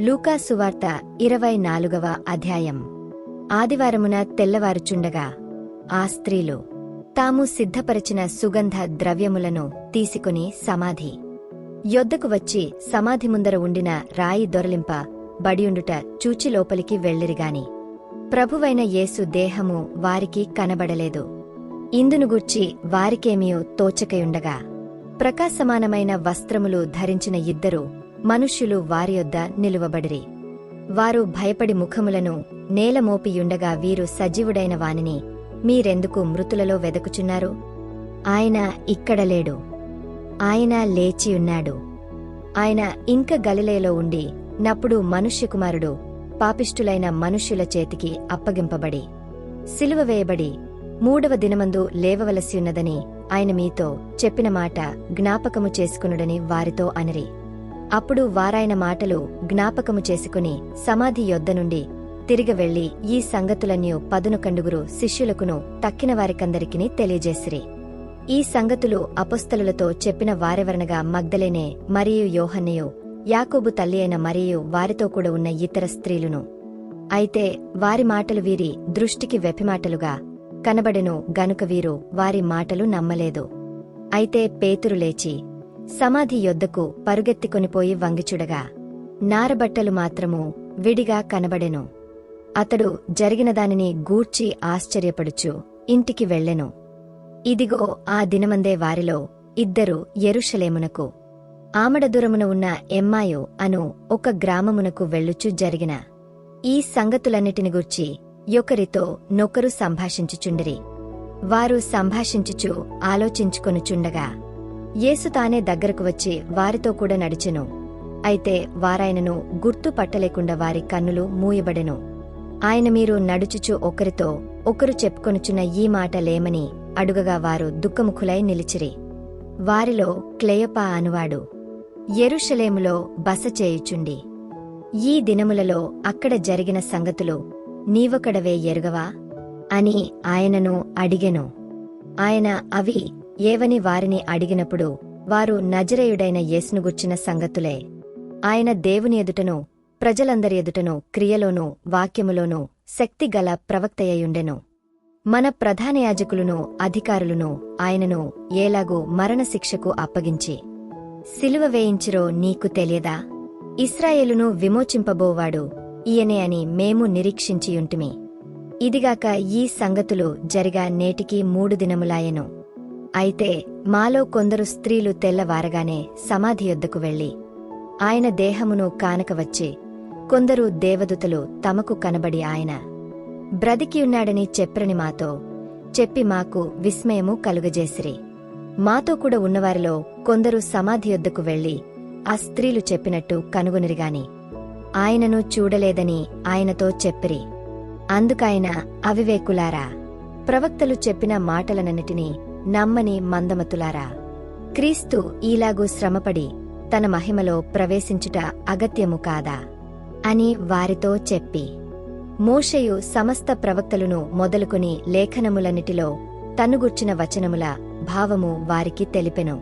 లూకా సువార్త ఇరవై నాలుగవ అధ్యాయం. ఆదివారమున తెల్లవారుచుండగా ఆ స్త్రీలు తాము సిద్ధపరిచిన సుగంధ ద్రవ్యములను తీసుకుని సమాధి. యొద్దకు వచ్చి సమాధి ముందర ఉండిన రాయి దొరలింప బడియుండుట చూచి లోపలికి వెళ్ళిరిగాని ప్రభువైన యేసు దేహము వారికి కనబడలేదు. ఇందును గూర్చి వారికేమియో తోచకయుండగా. ప్రకాశమానమైన వస్త్రములు ధరించిన ఇద్దరు మనుష్యులు వారి యొద్ద నిలువబడిరి. వారు భయపడి ముఖములను నేలమోపియుండగా వీరు సజీవుడైన వానిని మీరెందుకు మృతులలో వెదకుచున్నారు? ఆయన ఇక్కడ లేడు. ఆయన లేచియున్నాడు ఆయన ఇంక గలిలేలో ఉండి నప్పుడు మనుష్యకుమారుడు పాపిష్టులైన మనుష్యుల చేతికి అప్పగింపబడి సిలువ వేయబడి మూడవ దినమందు లేవవలసియున్నదని ఆయన మీతో చెప్పిన మాట జ్ఞాపకము చేసుకునుడని వారితో అనిరి. అప్పుడు వారాయన మాటలు జ్ఞాపకము చేసుకుని సమాధి యొద్ద నుండి తిరిగి వెళ్ళి ఈ సంగతులన్నీ పదును కండుగురు శిష్యులకును తక్కిన వారికందరికిని తెలియజేసిరి. ఈ సంగతులు అపొస్తలులతో చెప్పిన వారెవరనగా మగ్దలేనే మరియు యోహన్నయు యాకోబు తల్లి అయిన మరియు వారితో కూడా ఉన్న ఇతర స్త్రీలును. అయితే వారి మాటలు వీరి దృష్టికి వెపిమాటలుగా కనబడెను గనుక వీరు వారి మాటలు నమ్మలేదు. అయితే పేతురు లేచి సమాధి యొద్దకు పరుగెత్తికొనిపోయి వంగిచుడగా నారబట్టలు మాత్రము విడిగా కనబడెను. అతడు జరిగిన దానిని గూర్చి ఆశ్చర్యపడుచు ఇంటికి వెళ్ళెను. ఇదిగో ఆ దినమందే వారిలో ఇద్దరు ఎరుషలేమునకు ఆమడదురమున ఉన్న ఎమ్మాయో అను ఒక గ్రామమునకు వెళ్ళుచు జరిగిన ఈ సంగతులన్నిటిని గూర్చి యొకరితో నొకరు సంభాషించుచుండిరి. వారు సంభాషించుచు ఆలోచించుకొనుచుండగా యేసు తానే దగ్గరకు వచ్చి వారితో కూడా నడిచెను. అయితే వారాయనను గుర్తు పట్టలేకుండా వారి కన్నులు మూయబడెను. ఆయన మీరు నడుచుచు ఒకరితో ఒకరు చెప్పుకొనుచున్న ఈ మాట లేమని అడుగగా వారు దుఃఖముఖులై నిలిచిరి. వారిలో క్లేయపా అనువాడు ఎరుషలేములో బస చేయుచుండి. ఈ దినములలో అక్కడ జరిగిన సంగతులు నీవొకడవే ఎరుగవా? అని ఆయనను అడిగెను. ఆయన అవి ఏవని వారిని అడిగినప్పుడు వారు నజరేయుడైన యేసును గుర్చిన సంగతులే. ఆయన దేవుని ఎదుటను ప్రజలందరి ఎదుటను క్రియలోనూ వాక్యములోనూ శక్తిగల ప్రవక్తయ్యుండెను. మన ప్రధాన యాజకులను అధికారులను ఆయనను ఏలాగూ మరణశిక్షకు అప్పగించి సిలువ వేయించిరో నీకు తెలియదా? ఇస్రాయేలును విమోచింపబోవాడు ఈయనే అని మేము నిరీక్షించియుంటిమి. ఇదిగాక ఈ సంగతులు జరిగా నేటికి మూడు దినములాయెను. అయితే మాలో కొందరు స్త్రీలు తెల్లవారగానే సమాధి యొద్దకు వెళ్ళి ఆయన దేహమును కానకవచ్చి కొందరు దేవదూతలు తమకు కనబడి ఆయన బ్రతికియున్నాడని చెప్పరని మాతో చెప్పి మాకు విస్మయము కలుగజేసిరి. మాతో కూడా ఉన్నవారిలో కొందరు సమాధి యొద్దకు వెళ్ళి ఆ స్త్రీలు చెప్పినట్టు కనుగొనిరిగాని ఆయనను చూడలేదని ఆయనతో చెప్పిరి. అందుకాయన అవివేకులారా ప్రవక్తలు చెప్పిన మాటలనన్నిటినీ నమ్మని మందమతులారా క్రీస్తు ఈలాగూ శ్రమపడి తన మహిమలో ప్రవేశించుట అగత్యము కాదా అని వారితో చెప్పి మోషయు సమస్త ప్రవక్తలను మొదలుకొని లేఖనములన్నిటిలో తన్నుగుర్చిన వచనముల భావము వారికి తెలిపెను.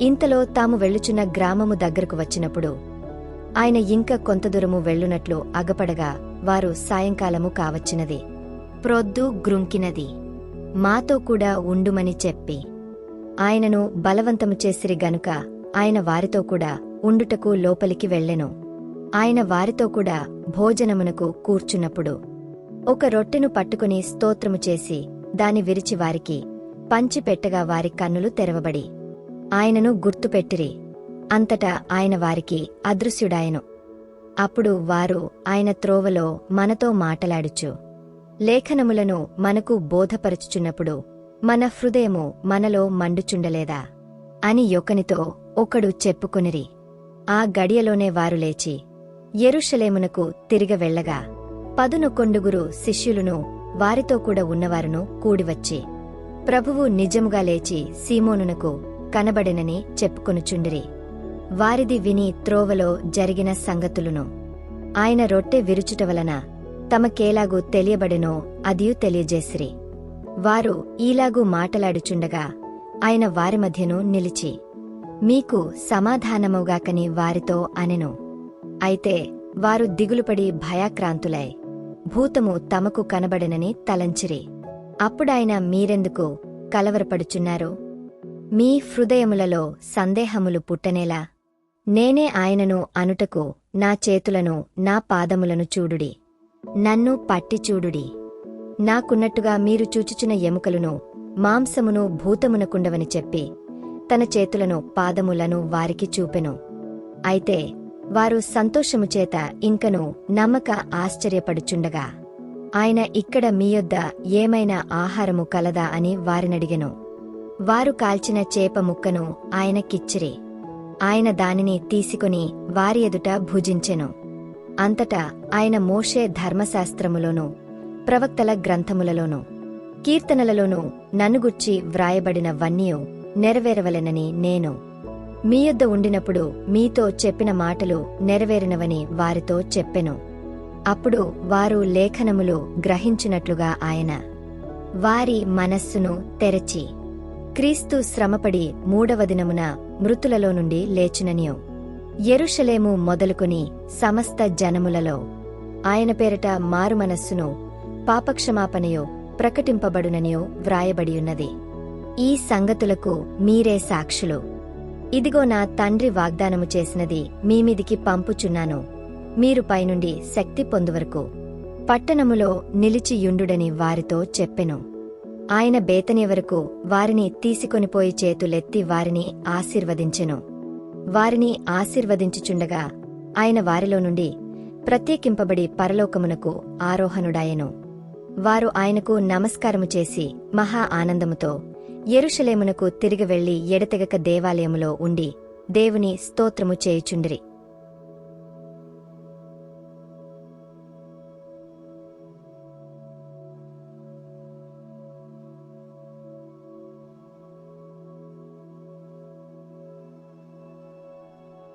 ఇంతలో తాము వెళ్ళుచున్న గ్రామము దగ్గరకు వచ్చినప్పుడు ఆయన ఇంక కొంత దూరము వెళ్ళునట్లు అగపడగా వారు సాయంకాలము కావచ్చినది ప్రొద్దు గ్రుంకినది. మాతో కూడా ఉండుమని చెప్పి. ఆయనను బలవంతము చేసిరి గనుక ఆయన వారితో కూడా ఉండుటకు లోపలికి వెళ్ళెను. ఆయన వారితో కూడా భోజనమునకు కూర్చున్నప్పుడు ఒక రొట్టెను పట్టుకుని స్తోత్రము చేసి దాని విరిచి వారికి పంచిపెట్టగా వారి కన్నులు తెరవబడి ఆయనను గుర్తుపెట్టిరి అంతటా ఆయన వారికి అదృశ్యుడాయను. అప్పుడు వారు ఆయన త్రోవలో మనతో మాటలాడుచు. లేఖనములను మనకు బోధపరచుచున్నప్పుడు మన హృదయము మనలో మండుచుండలేదా? అని యొకనితో ఒకడు చెప్పుకొనిరి. ఆ గడియలోనే వారు లేచి ఎరుషలేమునకు తిరిగ వెళ్ళగా పదునొకొండుగురు శిష్యులను వారితో కూడా ఉన్నవారును కూడివచ్చి ప్రభువు నిజముగా లేచి సీమోనునకు కనబడినని చెప్పుకొనుచుండిరి. వారిది విని త్రోవలో జరిగిన సంగతులును ఆయన రొట్టె విరుచుట వలన తమకేలాగూ తెలియబడెనో అదియు తెలియజేసిరి. వారు ఈలాగూ మాటలాడుచుండగా ఆయన వారి మధ్యను నిలిచి మీకు సమాధానముగాకని వారితో అనెను. అయితే వారు దిగులుపడి భయాక్రాంతులై భూతము తమకు కనబడనని తలంచిరి. అప్పుడాయన మీరెందుకు కలవరపడుచున్నారు? మీ హృదయములలో సందేహములు పుట్టనేలా? నేనే ఆయనను అనుటకు నా చేతులను నా పాదములను చూడుడి. నన్ను పట్టిచూడుడి. నాకున్నట్టుగా మీరు చూచుచున ఎముకలను మాంసమును భూతమునకుండవని చెప్పి తన చేతులను పాదములను వారికి చూపెను. అయితే వారు సంతోషము చేత ఇంకను నమ్మక ఆశ్చర్యపడుచుండగా ఆయన ఇక్కడ మీయొద్ద ఏమైనా ఆహారము కలదా అని వారినడిగెను. వారు కాల్చిన చేప ముక్కను ఆయనకిచ్చిరి. ఆయన దానిని తీసుకుని వారి ఎదుట భుజించెను. అంతటా ఆయన మోషే ధర్మశాస్త్రములోనూ ప్రవక్తల గ్రంథములలోనూ కీర్తనలలోనూ నన్నుగుచ్చి వ్రాయబడిన నెరవేరవలెనని నేను. మీ యొద్ద ఉండినప్పుడు మీతో చెప్పిన మాటలు నెరవేరినవని వారితో చెప్పెను. అప్పుడు వారు లేఖనములు గ్రహించినట్లుగా ఆయన. వారి మనస్సును తెరచి క్రీస్తు శ్రమపడి మూడవ దినమున మృతులలో నుండి లేచిననియో. ఎరుషలేము మొదలుకొని సమస్త జనములలో ఆయన పేరట మారుమనస్సును పాపక్షమాపణయో ప్రకటింపబడుననియో వ్రాయబడియున్నది. ఈ సంగతులకు మీరే సాక్షులు. ఇదిగో నా తండ్రి వాగ్దానము చేసినది మీమిదికి పంపుచున్నాను. మీరు పైనుండి శక్తి పొందువరకు పట్టణములో నిలిచియుండుడని వారితో చెప్పెను. ఆయన బేతని వరకు వారిని తీసుకొనిపోయి చేతులెత్తి వారిని ఆశీర్వదించెను. వారిని ఆశీర్వదించుచుండగా ఆయన వారిలో నుండి ప్రత్యేకింపబడి పరలోకమునకు ఆరోహణుడాయెను. వారు ఆయనకు నమస్కారము చేసి మహా ఆనందముతో ఎరుషలేమునకు తిరిగి వెళ్ళి ఎడతెగక దేవాలయములో ఉండి దేవుని స్తోత్రము చేయుచుండిరి.